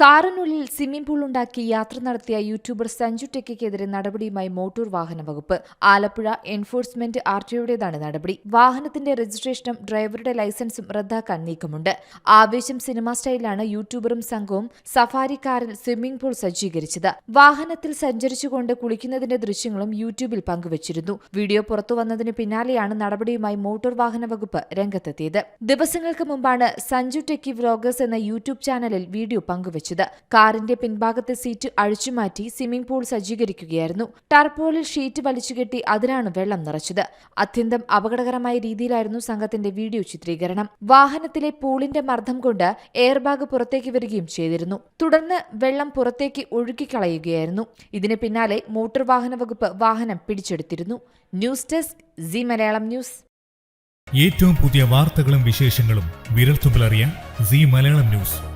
കാറിനുള്ളിൽ swimming pool ഉണ്ടാക്കി യാത്ര നടത്തിയ യൂട്യൂബർ സഞ്ജു ടെക്കയ്ക്കെതിരെ നടപടിയുമായി മോട്ടോർ വാഹന വകുപ്പ്. ആലപ്പുഴ എൻഫോഴ്സ്മെന്റ് ആർടിഒയുടേതാണ് നടപടി. വാഹനത്തിന്റെ രജിസ്ട്രേഷനും ഡ്രൈവറുടെ ലൈസൻസും റദ്ദാക്കാൻ നീക്കമുണ്ട്. ആവേശം സിനിമാ സ്റ്റൈലാണ് യൂട്യൂബറും സംഘവും സഫാരി കാറിൽ സ്വിമ്മിംഗ് പൂൾ സജ്ജീകരിച്ചത്. വാഹനത്തിൽ സഞ്ചരിച്ചുകൊണ്ട് കുളിക്കുന്നതിന്റെ ദൃശ്യങ്ങളും യൂട്യൂബിൽ പങ്കുവച്ചിരുന്നു. വീഡിയോ പുറത്തുവന്നതിന് പിന്നാലെയാണ് നടപടിയുമായി മോട്ടോർ വാഹന വകുപ്പ് രംഗത്തെത്തിയത്. ദിവസങ്ങൾക്ക് മുമ്പാണ് സഞ്ജു ടെക്കി വ്ലോഗേഴ്സ് എന്ന യൂട്യൂബ് ചാനലിൽ വീഡിയോ പങ്കുവച്ചത്. കാറിന്റെ പിൻഭാഗത്തെ സീറ്റ് അഴിച്ചുമാറ്റി സ്വിമ്മിംഗ് പൂൾ സജ്ജീകരിക്കുകയായിരുന്നു. ടർപോളിൽ ഷീറ്റ് വലിച്ചുകെട്ടി അതിലാണ് വെള്ളം നിറച്ചത്. അത്യന്തം അപകടകരമായ രീതിയിലായിരുന്നു സംഘത്തിന്റെ വീഡിയോ ചിത്രീകരണം. വാഹനത്തിലെ പൂളിന്റെ മർദ്ദം കൊണ്ട് എയർബാഗ് പുറത്തേക്ക് വരികയും ചെയ്തിരുന്നു. തുടർന്ന് വെള്ളം പുറത്തേക്ക് ഒഴുക്കിക്കളയുകയായിരുന്നു ഇതിന് പിന്നാലെ മോട്ടോർ വാഹന വകുപ്പ് വാഹനം പിടിച്ചെടുത്തിരുന്നു. News desk Zee Malayalam news. ഏറ്റവും പുതിയ വാർത്തകളും വിശേഷങ്ങളും വിരൽത്തുമ്പിലറിയാൻ സി മലയാളം ന്യൂസ്.